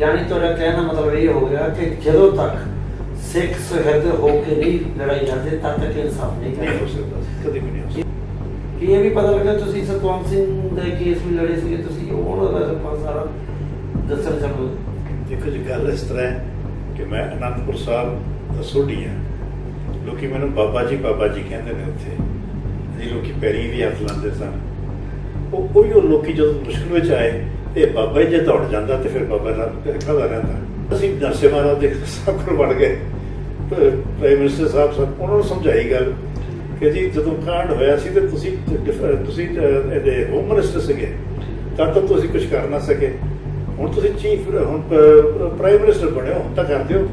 ਜਾਣੀ ਤੁਹਾਡਾ ਕਹਿਣ ਦਾ ਮਤਲਬ ਇਹ ਹੋ ਗਿਆ ਕਿ ਜਦੋਂ ਤੱਕ ਸਿੱਖ ਸੁਹਿਰਦ ਹੋ ਕੇ ਨਹੀਂ ਲੜਾਈ ਲੜਦੇ ਤਦ ਤੱਕ ਇਨਸਾਫ ਨਹੀਂ ਕਰਦਾ। ਸਕਦਾ ਸੀ, ਕਦੇ ਵੀ ਨਹੀਂ ਹੋ ਸਕਦਾ। ਕੀ ਇਹ ਵੀ ਪਤਾ ਲੱਗਾ ਤੁਸੀਂ ਸਤਵੰਤ ਸਿੰਘ ਦੇ ਕੇਸ ਵੀ ਲੜੇ ਸੀਗੇ ਤੁਸੀਂ ਉਹਨਾਂ ਦਾ ਸਰਪੰਚ ਸਾਰਾ ਦੱਸਣ ਚਾਹੋ ਦੇਖੋ ਜੀ ਗੱਲ ਇਸ ਤਰ੍ਹਾਂ ਹੈ ਕਿ ਮੈਂ ਅਨੰਦਪੁਰ ਸਾਹਿਬ ਦਾ ਸੋਢੀ ਹਾਂ। ਲੋਕੀ ਮੈਨੂੰ ਬਾਬਾ ਜੀ ਬਾਬਾ ਜੀ ਕਹਿੰਦੇ ਨੇ ਉੱਥੇ। ਜੀ ਲੋਕੀ ਪੈਰੀ ਵੀ ਹੱਥ ਲਾਉਂਦੇ ਸਨ। ਉਹ ਕੋਈ ਉਹ ਲੋਕੀ ਜਦੋਂ ਮੁਸ਼ਕਲ ਵਿੱਚ ਆਏ ਤੇ ਬਾਬਾ ਜੇ ਦੌੜ ਜਾਂਦਾ ਤੇ ਫਿਰ ਬਾਬਾ ਦਾ ਖੜਾ ਰਹਿੰਦਾ। ਅਸੀਂ ਨਰਸੇ ਮਹਾਰਾਜ ਦੇ ਸਭ ਕੋਲ ਵੜ ਗਏ। ਪ੍ਰਾਈਮ ਮਿਨਿਸਟਰ ਸਾਹਿਬ ਸਨ ਉਹਨਾਂ ਨੂੰ ਸਮਝਾਈ ਗੱਲ ਕਿ ਜੀ ਜਦੋਂ ਕਾਂਡ ਹੋਇਆ ਸੀ ਤੇ ਤੁਸੀਂ ਤੁਸੀਂ ਇਹਦੇ ਹੋਮ ਮਿਨਿਸਟਰ ਸੀਗੇ। ਤਦ ਤੱਕ ਤੁਸੀਂ ਕੁਝ ਕਰ ਨਾ ਸਕੇ। ਹੁਣ ਤੁਸੀਂ ਚੀਫ ਹੁਣ ਪ੍ਰਾਈਮ ਮਿਨਿਸਟਰ ਬਣੇ ਹੋ ਤਾਂ ਕਰਦੇ ਹੋ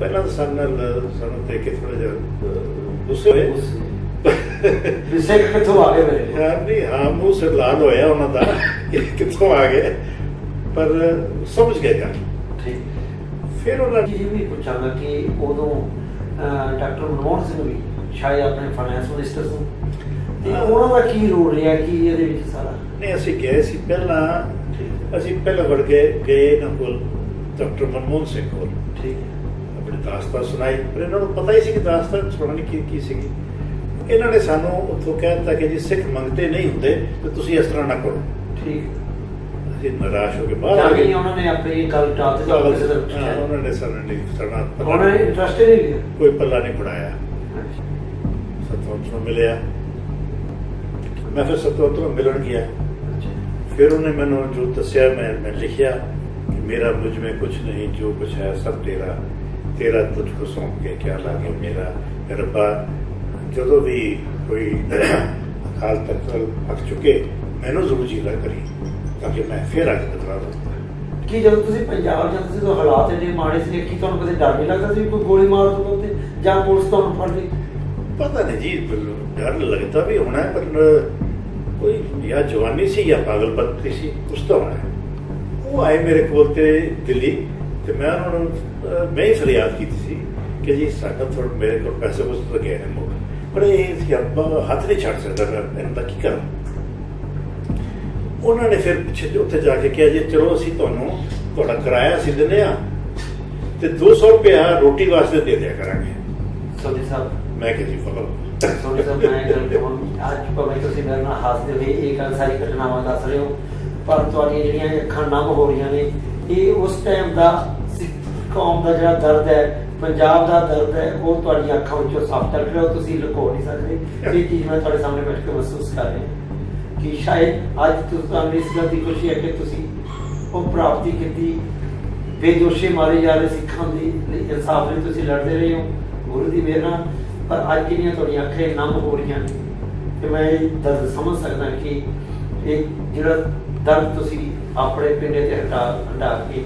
ਪਹਿਲਾਂ ਤਾਂ ਸਾਡੇ ਨਾਲ ਸਾਨੂੰ ਦੇਖ ਕੇ ਥੋੜਾ ਜਿਹਾ ਗੁੱਸੇ ਹੋਏ। ਵੀ ਸਿੱਖ ਕਿੱਥੋਂ ਆ ਗਏ ਮੇਰੇ ਯਾਰ ਨਹੀਂ ਹਾਂ ਮੂੰਹ ਸਿਰ ਲਾਲ ਹੋਇਆ ਉਹਨਾਂ ਦਾ ਕਿ ਕਿੱਥੋਂ ਆ ਗਏ। ਪਰ ਸਮਝ ਗਏ ਗੱਲ ਠੀਕ। ਫਿਰ ਉਹਨਾਂ ਇਹ ਵੀ ਪੁੱਛਾਂਗਾ ਕਿ ਉਦੋਂ ਡਾਕਟਰ ਮਨਮੋਹਨ ਸਿੰਘ ਵੀ ਸ਼ਾਇਦ ਆਪਣੇ ਫਾਈਨੈਂਸ ਮਿਨਿਸਟਰ ਸੀ। ਤੇ। ਉਹਨਾਂ ਦਾ ਕੀ ਰੋਲ ਰਿਹਾ? ਕੀ ਇਹਦੇ ਵਿੱਚ ਸਾਰਾ? ਨੇ ਅਸੀਂ ਗਏ ਸੀ ਪਹਿਲਾਂ। ਅਸੀਂ ਪਹਿਲਾਂ ਵੜ ਗਏ ਗਏ ਇਹਨਾਂ ਕੋਲ ਡਾਕਟਰ ਮਨਮੋਹਨ ਸਿੰਘ ਕੋਲ। ਠੀਕ। ਆਪਣੀ ਦਾਸਤਾਨ ਸੁਣਾਈ। ਪਰ ਇਹਨਾਂ ਨੂੰ ਪਤਾ ਹੀ ਸੀ ਕਿ ਦਾਸਤਾਨ ਸੁਣਾਉਣੀ ਕੀ ਕੀ ਸੀਗੀ। ਇਹਨਾਂ ਨੇ ਸਾਨੂੰ ਉੱਥੋਂ ਕਹਿ ਦਿੱਤਾ ਕਿ ਜੀ ਸਿੱਖ ਮੰਗਤੇ ਨਹੀਂ ਹੁੰਦੇ ਤੇ ਤੁਸੀਂ ਇਸ ਤਰ੍ਹਾਂ ਨਾ ਕਰੋ। ਠੀਕ। ਅਸੀਂ ਨਰਾਸ਼ ਹੋ ਕੇ ਮਿਲਿਆ। ਮੈਂ ਫਿਰ ਸਤਵੰਤ ਨੂੰ ਮਿਲਣ ਗਿਆ। ਫਿਰ ਉਹਨੇ ਮੈਨੂੰ ਜੋ ਦੱਸਿਆ ਮੈਂ ਮੈਂ ਲਿਖਿਆ ਕਿ ਮੇਰਾ ਮੁਝ ਮੇ ਕੁਝ ਨਹੀਂ ਜੋ ਕੁਝ ਹੈ ਸਭ ਤੇਰਾ। ਤੇਰਾ ਤੁਝ ਕੋ ਸੌਂਪ ਕੇ ਕਿਆ ਲਾਗੇ ਮੇਰਾ। ਰੱਬਾ ਜਦੋਂ ਵੀ ਕੋਈ ਅਕਾਲ ਤਖਤ ਅੱਕ ਚੁੱਕੇ ਮੈਨੂੰ ਜ਼ਰੂਰ ਜੀਲਾ ਕਰੀ ਤਾਂ ਕਿ ਮੈਂ ਫਿਰ ਅੱਗ ਬਦਲਾ ਕੀ ਜਦੋਂ ਤੁਸੀਂ ਪੰਜਾਬ ਜਾਂਦੇ ਸੀ ਤਾਂ ਹਾਲਾਤ ਇੰਨੇ ਮਾੜੇ ਸੀ ਕਿ ਤੁਹਾਨੂੰ ਕਦੇ ਡਰ ਨਹੀਂ ਲੱਗਦਾ ਸੀ ਕੋਈ ਗੋਲੀ ਮਾਰ ਦੂਗਾ ਉੱਤੇ ਜਾਂ ਪੁਲਿਸ ਤੁਹਾਨੂੰ ਫੜ ਲਈ? ਪਤਾ ਨਹੀਂ ਜੀ ਡਰ ਲੱਗਦਾ ਵੀ ਹੋਣਾ ਪਰ ਕੋਈ ਜਾਂ ਜਵਾਨੀ ਸੀ ਜਾਂ ਪਾਗਲਪੰਤੀ ਸੀ ਉਸ ਤੋਂ ਹੋਣਾ। ਉਹ ਆਏ ਮੇਰੇ ਕੋਲ ਤੇ ਦਿੱਲੀ ਤੇ ਮੈਂ ਉਹਨਾਂ ਨੂੰ ਮੈਂ ਹੀ ਫਰਿਆਦ ਕੀਤੀ ਸੀ ਕਿ ਜੀ ਸਾਡਾ ਥੋੜਾ ਮੇਰੇ ਕੋਲ ਪੈਸੇ ਉਸ ਤੋਂ ਗਏ ਨੇ ਮੁੱਕ ਪਰ ਇਹ ਸੀ ਆਪਾਂ ਹੱਥ ਨਹੀਂ ਛੱਡ ਸਕਦਾ ਮੈਂ ਇਹਨਾਂ ਦਾ ਕੀ ਕਰਾਂ? ਉਹਨਾਂ ਨੇ ਫਿਰ ਪਿੱਛੇ ਉੱਥੇ ਜਾ ਕੇ ਕਿਹਾ ਜੀ ਚਲੋ ਅਸੀਂ ਤੁਹਾਨੂੰ ਤੁਹਾਡਾ ਕਿਰਾਇਆ ਅਸੀਂ ਦਿੰਦੇ ਆ ਤੇ 200 ਰੁਪਇਆ ਰੋਟੀ ਵਾਸਤੇ ਦੇ ਦਿਆ ਕਰਾਂਗੇ। ਸੋਨੀ ਸਾਹਿਬ। ਮੈਂ ਕਿਹਾ ਜੀ ਫਕਰ ਸੋਨੀ ਸਾਹਿਬ ਮੈਂ ਗੱਲ ਕਹਾਂ ਅੱਜ ਭਾਵੇਂ ਤੁਸੀਂ ਮੇਰੇ ਨਾਲ ਹੱਸਦੇ ਹੋਏ ਇਹ ਗੱਲ ਸਾਰੀ ਘਟਨਾਵਾਂ ਦੱਸ ਰਹੇ ਹੋ ਪਰ ਤੁਹਾਡੀਆਂ ਜਿਹੜੀਆਂ ਅੱਖਾਂ ਨਮ ਹੋ ਰਹੀਆਂ ਨੇ ਇਹ ਉਸ ਟਾਈਮ ਦਾ ਸਿੱਖ ਕੌਮ ਦਾ ਜਿਹੜਾ ਦਰਦ ਹੈ ਪੰਜਾਬ ਦਾ ਦਰਦ ਹੈ ਉਹ ਤੁਹਾਡੀਆਂ ਅੱਖਾਂ ਵਿੱਚੋਂ ਸਾਫ਼ ਤੱਕ ਰਿਹਾ ਤੁਸੀਂ ਲੁਕੋ ਨਹੀਂ ਸਕਦੇ। ਇਹ ਚੀਜ਼ ਮੈਂ ਤੁਹਾਡੇ ਸਾਹਮਣੇ ਬੈਠ ਕੇ ਮਹਿਸੂਸ ਕਰ ਰਿਹਾ ਕਿ ਸ਼ਾਇਦ ਅੱਜ ਤੁਸੀਂ ਤੁਹਾਨੂੰ ਇਸ ਗੱਲ ਦੀ ਖੁਸ਼ੀ ਹੈ ਕਿ ਤੁਸੀਂ ਉਹ ਪ੍ਰਾਪਤੀ ਕੀਤੀ। ਬੇਦੋਸ਼ੇ ਮਾਰੇ ਜਾ ਰਹੇ ਸਿੱਖਾਂ ਦੀ ਇਨਸਾਫ ਲਈ ਤੁਸੀਂ ਲੜਦੇ ਰਹੇ ਹੋ ਗੁਰੂ ਦੀ ਮਿਹਰ ਨਾਲ। ਪਰ ਅੱਜ ਜਿਹੜੀਆਂ ਤੁਹਾਡੀਆਂ ਅੱਖਾਂ ਨਮ ਹੋ ਰਹੀਆਂ ਨੇ ਤੇ ਮੈਂ ਇਹ ਦਰਦ ਸਮਝ ਸਕਦਾ ਕਿ ਇਹ ਜਿਹੜਾ ਦਰਦ ਤੁਸੀਂ ਆਪਣੇ ਪਿੰਡੇ ਤੇ ਹਟਾ ਹਟਾ ਕੇ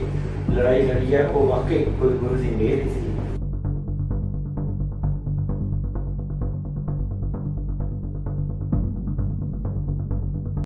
ਲੜਾਈ ਲੜੀ ਹੈ ਉਹ ਵਾਕਈ ਕੋਈ ਗੁਰੂ ਦੀ ਮਿਹਰ ਹੀ ਸੀ।